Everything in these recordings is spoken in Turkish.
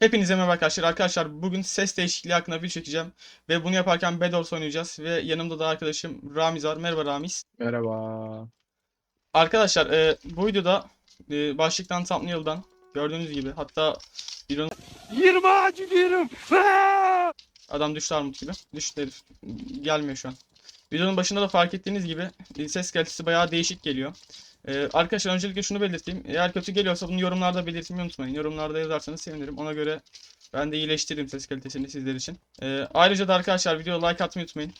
Hepinize merhaba arkadaşlar. Arkadaşlar bugün ses değişikliği hakkında video çekeceğim. Ve bunu yaparken Bedwars oynayacağız. Ve yanımda da arkadaşım Ramiz var. Merhaba Ramiz. Merhaba. Arkadaşlar e, bu videoda e, başlıktan thumbnail'dan gördüğünüz gibi hatta videonun 20 ağacı diyorum. adam düştü armut gibi. Düştü herif. Gelmiyor şu an. Videonun başında da fark ettiğiniz gibi e, ses kalitesi bayağı değişik geliyor. E, arkadaşlar öncelikle şunu belirteyim. Eğer kötü geliyorsa bunu yorumlarda belirtmeyi unutmayın. Yorumlarda yazarsanız sevinirim. Ona göre ben de iyileştiririm ses kalitesini sizler için. E, ayrıca da arkadaşlar videoya like atmayı unutmayın.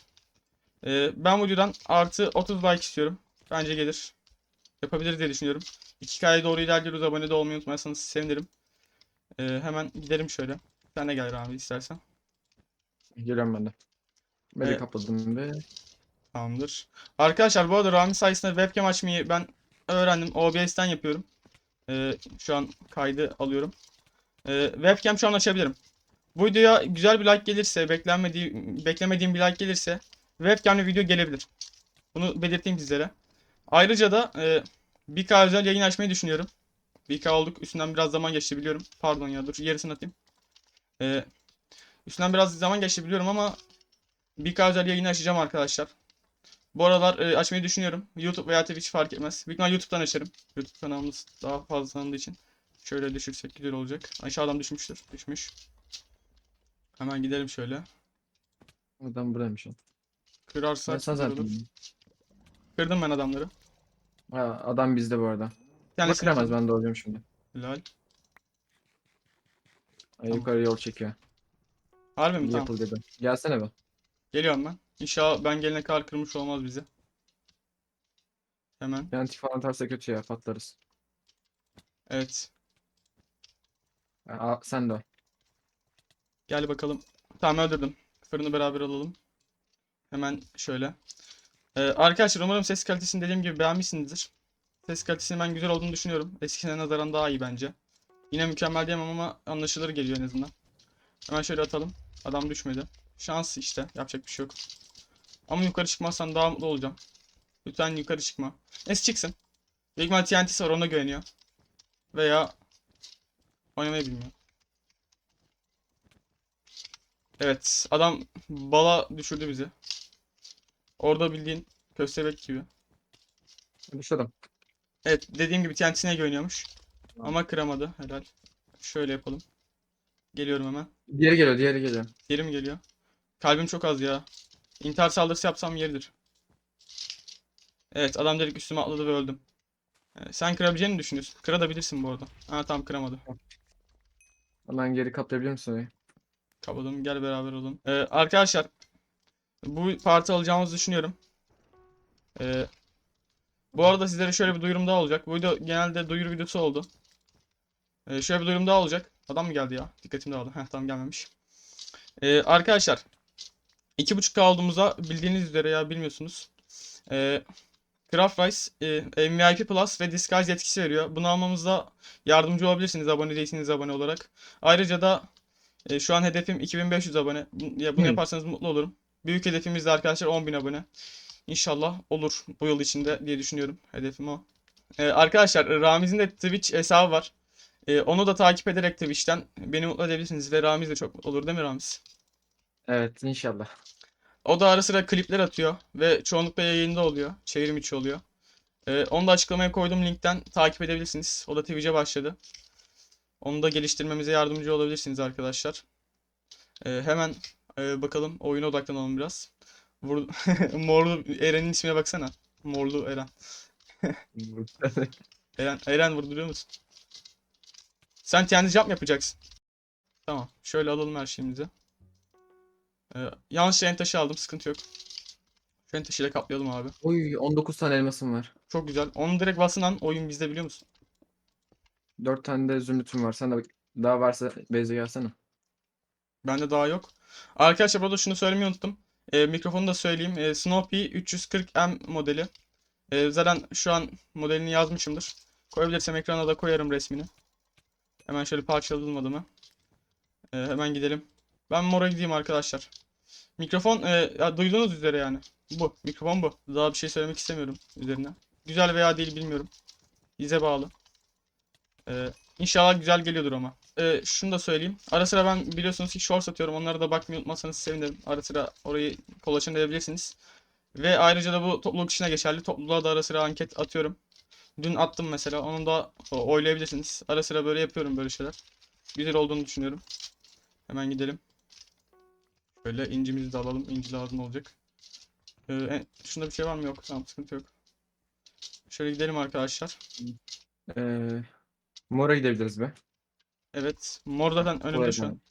E, ben bu videodan artı 30 like istiyorum. Bence gelir. Yapabiliriz diye düşünüyorum. 2K'ya doğru ilerliyoruz. Abone de olmayı unutmazsanız sevinirim. E, hemen gidelim şöyle. Sen de gel abi istersen. Geliyorum ben de. Beni Evet. kapadım ve Tamamdır. Arkadaşlar bu arada Rami sayesinde webcam açmayı ben öğrendim. OBS'ten yapıyorum. Ee, şu an kaydı alıyorum. Ee, webcam şu an açabilirim. Bu videoya güzel bir like gelirse, beklenmediği, beklemediğim bir like gelirse webcamle video gelebilir. Bunu belirteyim sizlere. Ayrıca da e, 1K özel yayın açmayı düşünüyorum. 1K olduk. Üstünden biraz zaman geçti biliyorum. Pardon ya dur yarısını atayım. Ee, üstünden biraz zaman geçti biliyorum ama 1K özel yayın açacağım arkadaşlar. Bu aralar e, açmayı düşünüyorum. YouTube veya Twitch fark etmez. Büyük ihtimal YouTube'dan açarım. YouTube kanalımız daha fazla tanındığı için. Şöyle düşürsek güzel olacak. Aşağıdan düşmüştür. Düşmüş. Hemen gidelim şöyle. adam buradaymış. o. Ben Kırarsak sen güzel zaten. olur. Kırdım ben adamları. Ha, adam bizde bu arada. Bir Ama tanesi kıramaz ben de olacağım şimdi. Helal. Ay, Tamam. Yukarı yol çekiyor. Harbi mi? Tamam. Yapıl dedi. Gelsene be. Geliyorum ben. İnşallah ben gelene kadar kırmış olmaz bizi. Hemen. Yanti falan atarsa kötü ya patlarız. Evet. Aa, sen de. Gel bakalım. Tamam öldürdüm. Fırını beraber alalım. Hemen şöyle. Ee, arkadaşlar umarım ses kalitesini dediğim gibi beğenmişsinizdir. Ses kalitesinin ben güzel olduğunu düşünüyorum. Eskisine nazaran daha iyi bence. Yine mükemmel diyemem ama anlaşılır geliyor en azından. Hemen şöyle atalım. Adam düşmedi. Şans işte. Yapacak bir şey yok. Ama yukarı çıkmazsan daha mutlu olacağım. Lütfen yukarı çıkma. Neyse çıksın. Büyük ihtimal TNT'si var ona güveniyor. Veya oynamayı bilmiyor. Evet, adam bala düşürdü bizi. Orada bildiğin köstebek gibi. Düşürdüm. Evet, dediğim gibi TNT'sine güveniyormuş. Ama kıramadı. Helal. Şöyle yapalım. Geliyorum hemen. Diğeri geliyor diğeri geliyor. Geri mi geliyor? Kalbim çok az ya. İntihar saldırısı yapsam yeridir. Evet, adam direkt üstüme atladı ve öldüm. Ee, sen kırabileceğini mi düşünüyorsun? Kırabilirsin bu arada. Ha tamam kıramadı. Hemen geri kaplayabilir misin orayı? Kapadım. Gel beraber olalım. Ee, arkadaşlar bu parti alacağımızı düşünüyorum. Ee, bu arada sizlere şöyle bir duyurum daha olacak. Bu video genelde duyuru videosu oldu. Ee, şöyle bir duyurum daha olacak. Adam mı geldi ya? Dikkatim dağıldı. Heh tamam gelmemiş. Ee, arkadaşlar 2.5K olduğumuza bildiğiniz üzere ya bilmiyorsunuz. Ee, Craft Rice e, MVP Plus ve Disguise etkisi veriyor. Bunu almamızda yardımcı olabilirsiniz abone değilseniz abone olarak. Ayrıca da e, şu an hedefim 2500 abone. Ya bunu Hı. yaparsanız mutlu olurum. Büyük hedefimiz de arkadaşlar 10.000 abone. İnşallah olur bu yıl içinde diye düşünüyorum. Hedefim o. E, arkadaşlar Ramiz'in de Twitch hesabı var. E, onu da takip ederek Twitch'ten beni mutlu edebilirsiniz ve Ramiz de çok mutlu olur değil mi Ramiz? Evet inşallah. O da ara sıra klipler atıyor ve çoğunlukla yayında oluyor. Çevrim içi oluyor. E, onu da açıklamaya koyduğum linkten takip edebilirsiniz. O da Twitch'e başladı. Onu da geliştirmemize yardımcı olabilirsiniz arkadaşlar. Ee, hemen e, bakalım oyuna odaklanalım biraz. Vur... Morlu Eren'in ismine baksana. Morlu Eren. Eren, Eren vurduruyor musun? Sen kendi jump yapacaksın? Tamam. Şöyle alalım her şeyimizi. Ee, yanlış en taşı aldım. Sıkıntı yok. Şu en taşıyla kaplayalım abi. Oy 19 tane elmasım var. Çok güzel. Onu direkt basın an oyun bizde biliyor musun? 4 tane de zümrütüm var. Sen de daha varsa Beyze gelsene. Bende daha yok. Arkadaşlar burada şunu söylemeyi unuttum. Ee, mikrofonu da söyleyeyim. Ee, Snoopy 340M modeli. Ee, zaten şu an modelini yazmışımdır. Koyabilirsem ekrana da koyarım resmini. Hemen şöyle parçaladım adımı. Ee, hemen gidelim. Ben mora gideyim arkadaşlar. Mikrofon e, ya duyduğunuz üzere yani. Bu. Mikrofon bu. Daha bir şey söylemek istemiyorum üzerine. Güzel veya değil bilmiyorum. Bize bağlı. Ee, inşallah güzel geliyordur ama. e, şunu da söyleyeyim. Ara sıra ben biliyorsunuz ki short satıyorum. Onlara da bakmayı unutmazsanız sevinirim. Ara sıra orayı kolaçan edebilirsiniz. Ve ayrıca da bu topluluk işine geçerli. Topluluğa da ara sıra anket atıyorum. Dün attım mesela. Onu da oylayabilirsiniz. Ara sıra böyle yapıyorum böyle şeyler. Güzel olduğunu düşünüyorum. Hemen gidelim. Şöyle incimizi de alalım. İnci lazım olacak. Ee, en- şunda bir şey var mı? Yok. Tamam sıkıntı yok. Şöyle gidelim arkadaşlar. Ee, mora gidebiliriz be. Evet. Mor zaten önümde Oraya şu an.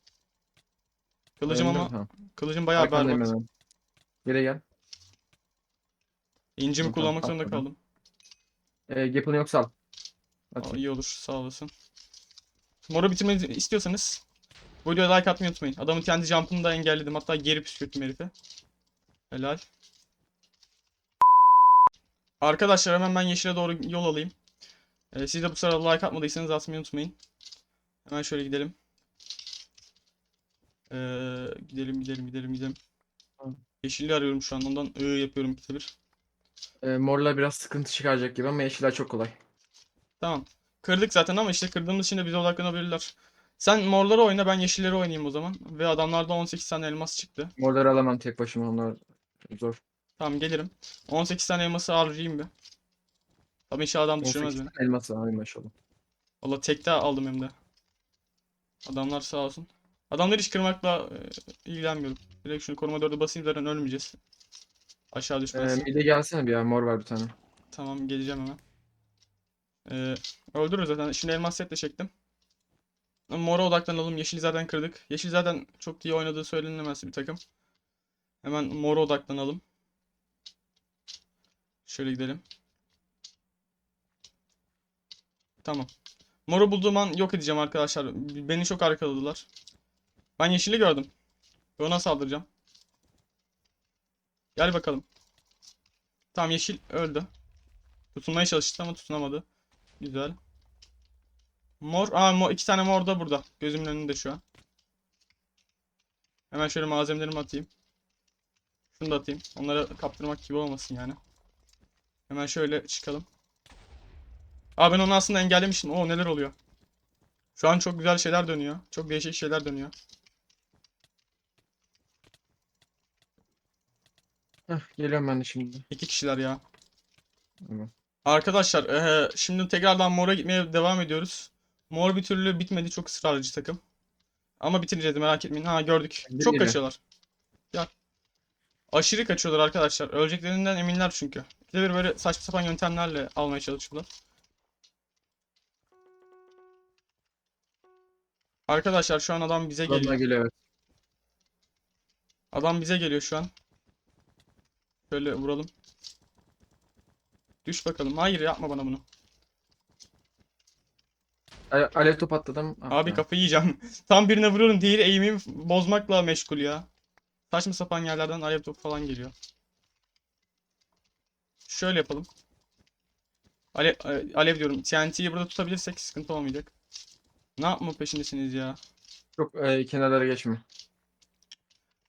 Kılıcım Önümde, ama tamam. kılıcım bayağı Arkandayım berbat. hemen. Geri gel. İncimi Tamam, kullanmak zorunda atladım. kaldım. Ee, Gap'ını yoksa al. Aa, Atayım. iyi olur. Sağ olasın. Moru bitirmeyi istiyorsanız bu videoya like atmayı unutmayın. Adamın kendi jump'ını da engelledim. Hatta geri püskürttüm herife. Helal. Arkadaşlar hemen ben yeşile doğru yol alayım. Ee, siz de bu sırada like atmadıysanız atmayı unutmayın. Hemen şöyle gidelim. Ee, gidelim gidelim gidelim gidelim. Tamam. Yeşilli arıyorum şu an. Ondan ı yapıyorum ikide bir. Ee, morla biraz sıkıntı çıkaracak gibi ama yeşiller çok kolay. Tamam. Kırdık zaten ama işte kırdığımız için de bize odaklanabilirler. Sen morları oyna ben yeşilleri oynayayım o zaman. Ve adamlarda 18 tane elmas çıktı. Morları alamam tek başıma onlar zor. Tamam gelirim. 18 tane elması harcayayım bir. Tabii inşallah adam düşürmez 18 beni. tane elması var maşallah. Valla tekte aldım hem de. Adamlar sağ olsun. Adamları hiç kırmakla e, ilgilenmiyorum. Direkt şunu koruma 4'e basayım zaten ölmeyeceğiz. Aşağı Ee, düşmez. mide gelsene bir ya mor var bir tane. Tamam geleceğim hemen. Ee, öldürürüz zaten. Şimdi elmas setle çektim. Mora odaklanalım. Yeşil zaten kırdık. Yeşil zaten çok iyi oynadığı söylenemez bir takım. Hemen mora odaklanalım. Şöyle gidelim. Tamam. Moru bulduğum an yok edeceğim arkadaşlar. Beni çok arkaladılar. Ben yeşili gördüm. Ona saldıracağım. Gel bakalım. Tamam yeşil öldü. Tutunmaya çalıştı ama tutunamadı. Güzel. Mor. Aa mor, iki tane mor da burada. Gözümün önünde şu an. Hemen şöyle malzemelerimi atayım. Şunu da atayım. Onlara kaptırmak gibi olmasın yani. Hemen şöyle çıkalım. Aa ben onu aslında engellemiştim. Oo neler oluyor. Şu an çok güzel şeyler dönüyor. Çok değişik şeyler dönüyor. Heh, geliyorum ben de şimdi. İki kişiler ya. Tamam. Arkadaşlar eee, şimdi tekrardan Mor'a gitmeye devam ediyoruz. Mor bir türlü bitmedi. Çok ısrarcı takım. Ama bitireceğiz merak etmeyin. Ha gördük. Biri Çok geliyor. kaçıyorlar. Gel. Aşırı kaçıyorlar arkadaşlar. Öleceklerinden eminler çünkü. Bir de bir böyle saçma sapan yöntemlerle almaya çalışıyorlar. Arkadaşlar şu an adam bize Adamlar geliyor. geliyor evet. Adam bize geliyor şu an. Şöyle vuralım. Düş bakalım. Hayır yapma bana bunu. Ale- Alev top atladım. Ah Abi be. kafayı yiyeceğim. Tam birine vuruyorum. Diğeri eğimimi bozmakla meşgul ya. Saçma sapan yerlerden alev topu falan geliyor. Şöyle yapalım. Alev, alev diyorum. TNT'yi burada tutabilirsek sıkıntı olmayacak. Ne yapma peşindesiniz ya? Çok e, kenarlara geçme.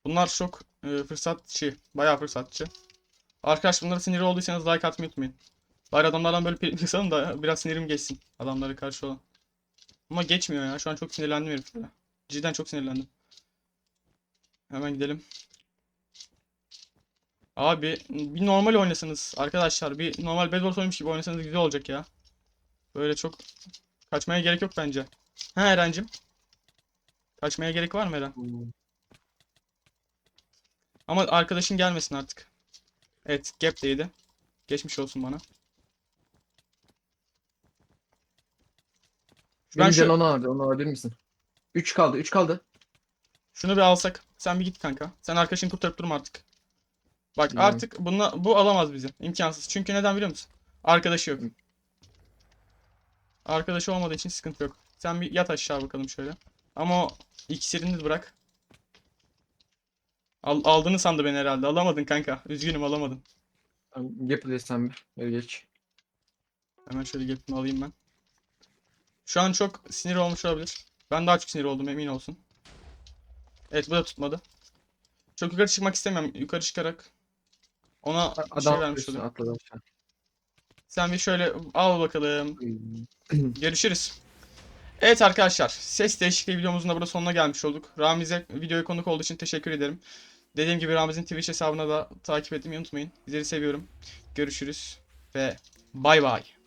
Bunlar çok e, fırsatçı. Bayağı fırsatçı. Arkadaş bunlara sinir olduysanız like atmayı unutmayın. Bari adamlardan böyle pelik kısalım da biraz sinirim geçsin. Adamlara karşı olan. Ama geçmiyor ya. Şu an çok sinirlendim heriflere. Cidden çok sinirlendim. Hemen gidelim. Abi bir normal oynasanız arkadaşlar. Bir normal Bedwars oynamış gibi oynasanız güzel olacak ya. Böyle çok kaçmaya gerek yok bence. Ha Eren'cim. Kaçmaya gerek var mı Eren? Ama arkadaşın gelmesin artık. Evet, gap değdi. Geçmiş olsun bana. Ben Benim şu, canı onu aldı. Onu alabilir misin? 3 kaldı. 3 kaldı. şunu bir alsak. Sen bir git kanka. Sen arkadaşını kurtarıp durma artık. Bak Tamam. artık bununla, bu alamaz bizi. İmkansız. Çünkü neden biliyor musun? Arkadaşı yok. Arkadaşı olmadığı için sıkıntı yok. Sen bir yat aşağı bakalım şöyle. Ama o iksirini bırak. Al, aldığını sandı beni herhalde. Alamadın kanka. Üzgünüm alamadın. Gap'ı sen bir. Geri geç. Hemen şöyle gap'imi alayım ben. Şu an çok sinir olmuş olabilir. Ben daha çok sinir oldum emin olsun. Evet bu da tutmadı. Çok yukarı çıkmak istemiyorum. Yukarı çıkarak ona şey Adam vermiş üstüne oluyor. Sen bir şöyle al bakalım. Görüşürüz. Evet arkadaşlar ses değişikliği videomuzun da burada sonuna gelmiş olduk. Ramiz'e videoya konuk olduğu için teşekkür ederim. Dediğim gibi Ramiz'in Twitch hesabına da takip etmeyi unutmayın. Sizleri seviyorum. Görüşürüz ve bay bay.